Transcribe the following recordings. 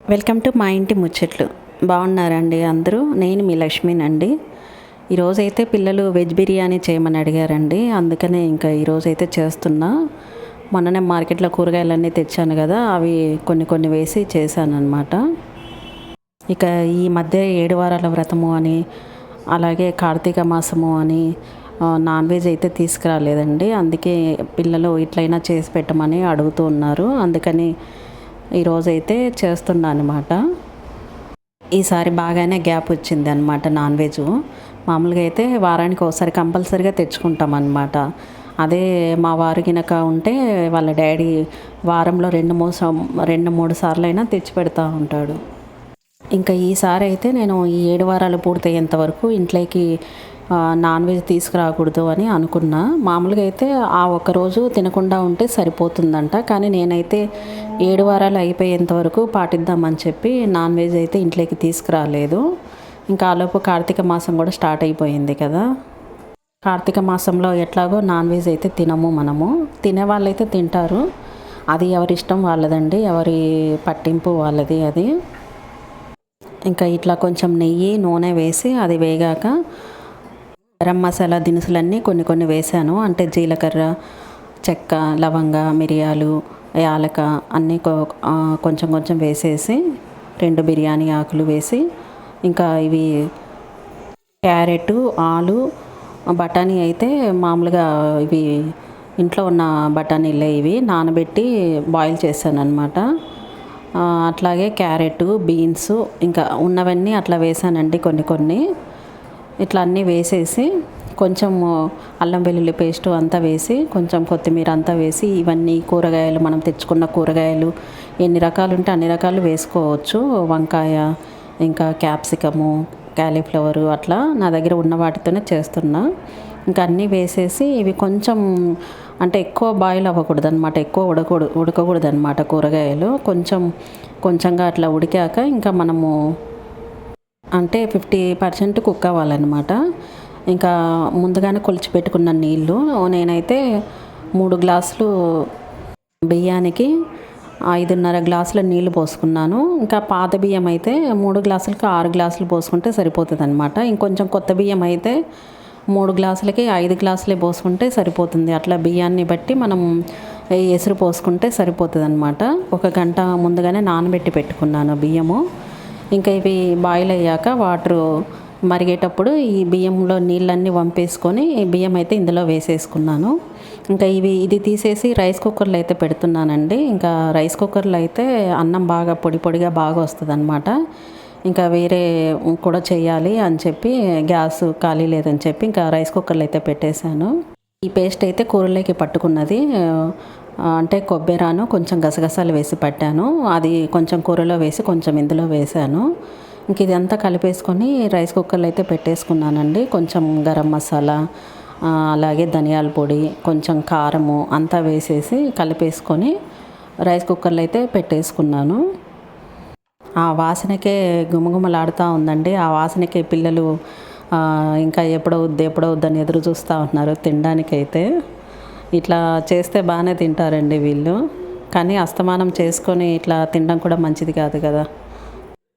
Welcome to మా ఇంటి ముచ్చట్లు. బాగున్నారండి అందరూ? నేను మీ లక్ష్మినండి. ఈరోజైతే పిల్లలు వెజ్ బిర్యానీ చేయమని అడిగారండి. అందుకనే ఇంకా ఈరోజైతే చేస్తున్నా. మొన్ననే మార్కెట్లో కూరగాయలన్నీ తెచ్చాను కదా అవి కొన్ని కొన్ని వేసి చేశానన్నమాట. ఇక ఈ మధ్య ఏడు వారాల వ్రతము అని అలాగే కార్తీక మాసము అని నాన్ వెజ్ అయితే తీసుకురాలేదండి. అందుకే పిల్లలు ఇట్లయినా చేసి పెట్టమని అడుగుతూ ఉన్నారు. అందుకని ఈరోజైతే చేస్తున్నా అనమాట ఈసారి బాగానే గ్యాప్ వచ్చింది అనమాట నాన్ వెజ్. మామూలుగా అయితే వారానికి ఒకసారి కంపల్సరీగా తెచ్చుకుంటాం అనమాట అదే మా వారు గినక ఉంటే వాళ్ళ డాడీ వారంలో రెండు మూడు సం- రెండు మూడు సార్లు అయినా తెచ్చి పెడతా ఉంటాడు. ఇంకా ఈసారి అయితే నేను ఈ ఏడు వారాలు పూర్తయ్యేంత వరకు ఇంట్లోకి నాన్ వెజ్ తీసుకురాకూడదు అని అనుకున్నా. మామూలుగా అయితే ఆ ఒక్క రోజు తినకుండా ఉంటే సరిపోతుందంట. కానీ నేనైతే ఏడు వారాలు అయిపోయేంత వరకు పాటిద్దామని చెప్పి నాన్ వెజ్ అయితే ఇంట్లోకి తీసుకురాలేదు. ఇంకా ఆలోపు కార్తీక మాసం కూడా స్టార్ట్ అయిపోయింది కదా. కార్తీక మాసంలో ఎట్లాగో నాన్ వెజ్ అయితే తినము మనము. తినే వాళ్ళైతే తింటారు. అది ఎవరి ఇష్టం వాళ్ళదండి. ఎవరి పట్టింపు వాళ్ళది అది. ఇంకా ఇట్లా కొంచెం నెయ్యి నూనె వేసి అది వేగాక గరం మసాలా దినుసులన్నీ కొన్ని కొన్ని వేసాను అంటే జీలకర్ర చెక్క లవంగ మిరియాలు యాలక అన్నీ కొంచెం కొంచెం వేసేసి రెండు బిర్యానీ ఆకులు వేసి ఇంకా ఇవి క్యారెట్ ఆలు బఠానీ అయితే మామూలుగా ఇవి ఇంట్లో ఉన్న బఠానీలే ఇవి నానబెట్టి బాయిల్ చేశాను అనమాట అట్లాగే క్యారెట్ బీన్స్ ఇంకా ఉన్నవన్నీ అట్లా వేసానండి కొన్ని కొన్ని. ఇట్లా అన్నీ వేసేసి కొంచెం అల్లం వెల్లుల్లి పేస్ట్ అంతా వేసి కొంచెం కొత్తిమీర అంతా వేసి ఇవన్నీ కూరగాయలు మనం తెచ్చుకున్న కూరగాయలు ఎన్ని రకాలు ఉంటే అన్ని రకాలు వేసుకోవచ్చు. వంకాయ ఇంకా క్యాప్సికము క్యాలీఫ్లవరు అట్లా నా దగ్గర ఉన్న వాటితోనే చేస్తున్నా. ఇంకా అన్నీ వేసేసి ఇవి కొంచెం అంటే ఎక్కువ బాయిల్ అవ్వకూడదు అనమాట ఎక్కువ ఉడకూడదు ఉడకకూడదు అనమాట కూరగాయలు. కొంచెం కొంచెంగా అట్లా ఉడికాక ఇంకా మనము అంటే ఫిఫ్టీ పర్సెంట్ కుక్ అవ్వాలన్నమాట. ఇంకా ముందుగానే కొలిచి పెట్టుకున్న నీళ్ళు నేనైతే మూడు గ్లాసులు బియ్యానికి ఐదున్నర గ్లాసుల నీళ్ళు పోసుకున్నాను. ఇంకా పాత బియ్యం అయితే మూడు గ్లాసులకి ఆరు గ్లాసులు పోసుకుంటే సరిపోతుంది అనమాట ఇంకొంచెం కొత్త బియ్యం అయితే మూడు గ్లాసులకి ఐదు గ్లాసులే పోసుకుంటే సరిపోతుంది. అట్లా బియ్యాన్ని బట్టి మనం ఎసురు పోసుకుంటే సరిపోతుంది అనమాట ఒక గంట ముందుగానే నానబెట్టి పెట్టుకున్నాను బియ్యము. ఇంకా ఇవి బాయిల్ అయ్యాక వాటర్ మరిగేటప్పుడు ఈ బియ్యంలో నీళ్ళన్నీ వంపేసుకొని ఈ బియ్యం అయితే ఇందులో వేసేసుకున్నాను. ఇంకా ఇవి ఇది తీసేసి రైస్ కుక్కర్లో అయితే పెడుతున్నానండి. ఇంకా రైస్ కుక్కర్లో అయితే అన్నం బాగా పొడి పొడిగా బాగా వస్తుంది ఇంకా వేరే కూడా చేయాలి అని చెప్పి గ్యాస్ ఖాళీ లేదని చెప్పి ఇంకా రైస్ కుక్కర్లో అయితే పెట్టేశాను. ఈ పేస్ట్ అయితే కూరలోకి పట్టుకున్నది. అంటే కొబ్బెరాను కొంచెం గసగసాలు వేసి పట్టాను. అది కొంచెం కూరలో వేసి కొంచెం ఇందులో వేసాను. ఇంక ఇదంతా కలిపేసుకొని రైస్ కుక్కర్లో అయితే పెట్టేసుకున్నానండి. కొంచెం గరం మసాలా అలాగే ధనియాల పొడి కొంచెం కారము అంతా వేసేసి కలిపేసుకొని రైస్ కుక్కర్లో అయితే పెట్టేసుకున్నాను. ఆ వాసనకే గుమగుమలాడుతూ ఉందండి. ఆ వాసనకే పిల్లలు ఇంకా ఎప్పుడవుద్ది ఎప్పుడవుద్దని ఎదురు చూస్తూ ఉన్నారు తినడానికైతే. ఇట్లా చేస్తే బాగానే తింటారండి వీళ్ళు. కానీ అస్తమానం చేసుకొని ఇట్లా తినడం కూడా మంచిది కాదు కదా.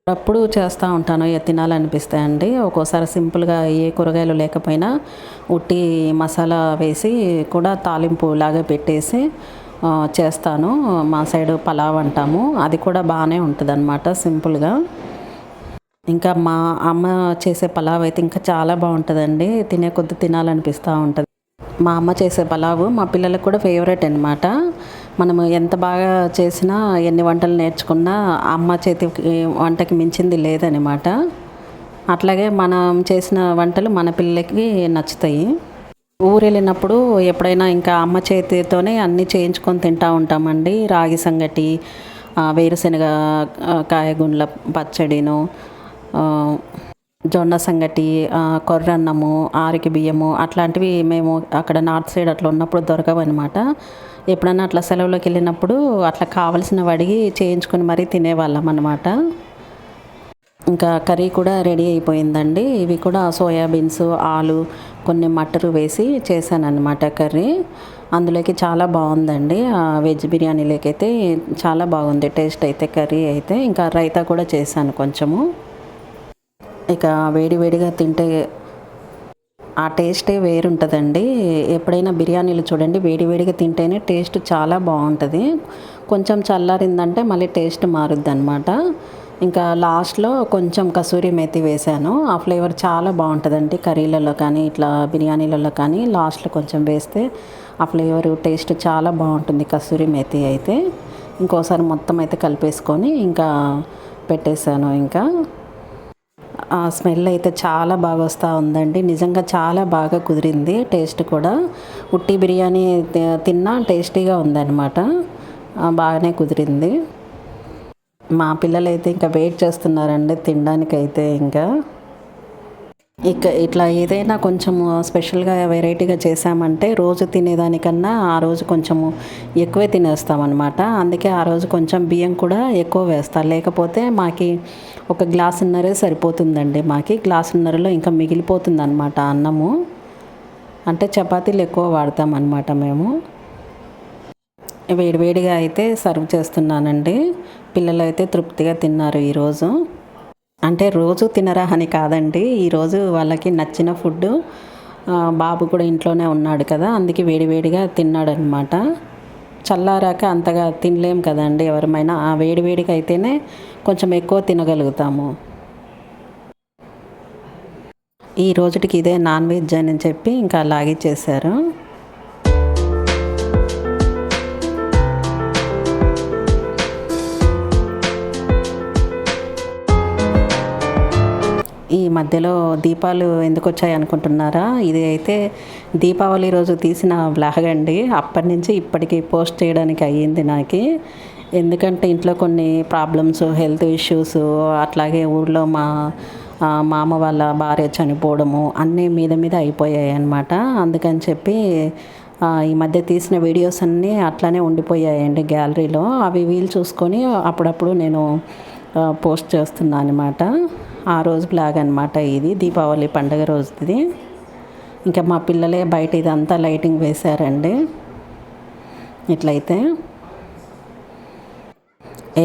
అప్పుడు చేస్తూ ఉంటాను ఇక తినాలనిపిస్తాయండి ఒక్కోసారి సింపుల్గా ఏ కూరగాయలు లేకపోయినా ఉట్టి మసాలా వేసి కూడా తాలింపు లాగా పెట్టేసి చేస్తాను. మా సైడ్ పలావ్ అంటాము. అది కూడా బాగానే ఉంటుంది అనమాట సింపుల్గా. ఇంకా మా అమ్మ చేసే పలావ్ అయితే ఇంకా చాలా బాగుంటుందండి. తినే కొద్ది తినాలనిపిస్తూ ఉంటుంది. మా అమ్మ చేసే పలావు మా పిల్లలకు కూడా ఫేవరెట్ అనమాట మనము ఎంత బాగా చేసినా ఎన్ని వంటలు నేర్చుకున్నా అమ్మ చేతి వంటకి మించింది లేదనమాట అట్లాగే మనం చేసిన వంటలు మన పిల్లలకి నచ్చుతాయి. ఊరు వెళ్ళినప్పుడు ఎప్పుడైనా ఇంకా అమ్మ చేతితోనే అన్నీ చేయించుకొని తింటూ ఉంటామండి. రాగి సంగటి వేరుశనగ కాయగుండ్ల పచ్చడిను జొన్న సంగటి కొర్రన్నము ఆరికి బియ్యము అట్లాంటివి మేము అక్కడ నార్త్ సైడ్ అట్లా ఉన్నప్పుడు దొరకవు అనమాట ఎప్పుడన్నా అట్లా సెలవులోకి వెళ్ళినప్పుడు అట్లా కావలసినవి అడిగి చేయించుకొని మరీ తినేవాళ్ళం అనమాట ఇంకా కర్రీ కూడా రెడీ అయిపోయిందండి. ఇవి కూడా సోయాబీన్స్ ఆలు కొన్ని మటరు వేసి చేశానన్నమాట కర్రీ. అందులోకి చాలా బాగుందండి. వెజ్ బిర్యానీలోకి అయితే చాలా బాగుంది. టేస్ట్ అయితే కర్రీ అయితే. ఇంకా రైతా కూడా చేశాను కొంచెము. ఇక వేడివేడిగా తింటే ఆ టేస్టే వేరుంటుందండి. ఎప్పుడైనా బిర్యానీలు చూడండి వేడివేడిగా తింటేనే టేస్ట్ చాలా బాగుంటుంది. కొంచెం చల్లారిందంటే మళ్ళీ టేస్ట్ మారుద్ది అనమాట ఇంకా లాస్ట్లో కొంచెం కసూరి మేతి వేసాను. ఆ ఫ్లేవర్ చాలా బాగుంటుందండి కర్రీలలో కానీ ఇట్లా బిర్యానీలలో కానీ. లాస్ట్లో కొంచెం వేస్తే ఆ ఫ్లేవర్ టేస్ట్ చాలా బాగుంటుంది కసూరి మేతి అయితే. ఇంకోసారి మొత్తం అయితే కలిపేసుకొని ఇంకా పెట్టేశాను ఇంకా. ఆ స్మెల్ అయితే చాలా బాగా వస్తూ ఉందండి. నిజంగా చాలా బాగా కుదిరింది. టేస్ట్ కూడా. ఉట్టి బిర్యానీ తిన్నా టేస్టీగా ఉందన్నమాట. బాగానే కుదిరింది. మా పిల్లలైతే ఇంకా వెయిట్ చేస్తున్నారండి తినడానికైతే ఇంకా. ఇక ఇట్లా ఏదైనా కొంచెము స్పెషల్గా వెరైటీగా చేసామంటే రోజు తినేదానికన్నా ఆ రోజు కొంచెము ఎక్కువే తినేస్తామన్నమాట. అందుకే ఆ రోజు కొంచెం బియ్యం కూడా ఎక్కువ వేస్తా. లేకపోతే మాకి ఒక గ్లాసున్నరే సరిపోతుందండి. మాకి గ్లాసున్నరలో ఇంకా మిగిలిపోతుంది అనమాట అన్నము. అంటే చపాతీలు ఎక్కువ వాడతాం అనమాట మేము వేడివేడిగా అయితే సర్వ్ చేస్తున్నానండి. పిల్లలు అయితే తృప్తిగా తిన్నారు ఈరోజు. అంటే రోజు తినరా అని కాదండి ఈరోజు వాళ్ళకి నచ్చిన ఫుడ్ బాబు కూడా ఇంట్లోనే ఉన్నాడు కదా అందుకే వేడివేడిగా తిన్నాడనమాట చల్లారాక అంతగా తినలేం కదండి. ఎవరమైనా ఆ వేడివేడిగా అయితేనే కొంచెం ఎక్కువ తినగలుగుతాము. ఈ రోజుటికి ఇదే నాన్ వెజ్ అని చెప్పి ఇంకా అలాగే చేశారు. మధ్యలో దీపాలు ఎందుకు వచ్చాయి అనుకుంటున్నారా? ఇది అయితే దీపావళి రోజు తీసిన బ్లాగ్ అండి. అప్పటి నుంచి ఇప్పటికి పోస్ట్ చేయడానికి అయ్యింది నాకు. ఎందుకంటే ఇంట్లో కొన్ని ప్రాబ్లమ్స్ హెల్త్ ఇష్యూస్ అట్లాగే ఊళ్ళో మా మామ వాళ్ళ భార్య చనిపోవడము అన్నీ మీద మీద అయిపోయాయి అనమాట అందుకని చెప్పి ఈ మధ్య తీసిన వీడియోస్ అన్నీ అట్లానే ఉండిపోయాయండి గ్యాలరీలో. అవి వీలు చూసుకొని అప్పుడప్పుడు నేను పోస్ట్ చేస్తున్నాను అనమాట ఆ రోజు బ్లాగ్ అనమాట ఇది. దీపావళి పండగ రోజుది. ఇంకా మా పిల్లలే బయట ఇదంతా లైటింగ్ వేశారండి. ఇట్లయితే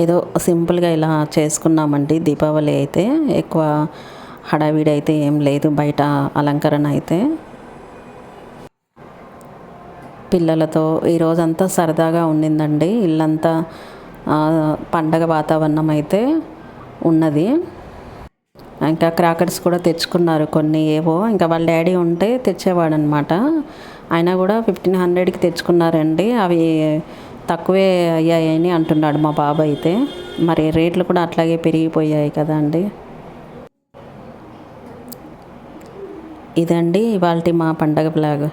ఏదో సింపుల్గా ఇలా చేసుకున్నామండి దీపావళి అయితే. ఎక్కువ హడావిడి అయితే ఏం లేదు. బయట అలంకరణ అయితే. పిల్లలతో ఈరోజంతా సరదాగా ఉండిందండి. ఇల్లంతా పండగ వాతావరణం అయితే ఉన్నది. ఇంకా క్రాకర్స్ కూడా తెచ్చుకున్నారు కొన్ని ఏవో. ఇంకా వాళ్ళ డాడీ ఉంటే తెచ్చేవాడు అనమాట అయినా కూడా ఫిఫ్టీన్ హండ్రెడ్కి తెచ్చుకున్నారండి. అవి తక్కువే అయ్యాయని అంటున్నాడు మా బాబు అయితే. మరి రేట్లు కూడా అట్లాగే పెరిగిపోయాయి కదా అండి. ఇదండి ఇవాళ మా పండగ బ్లాగ్.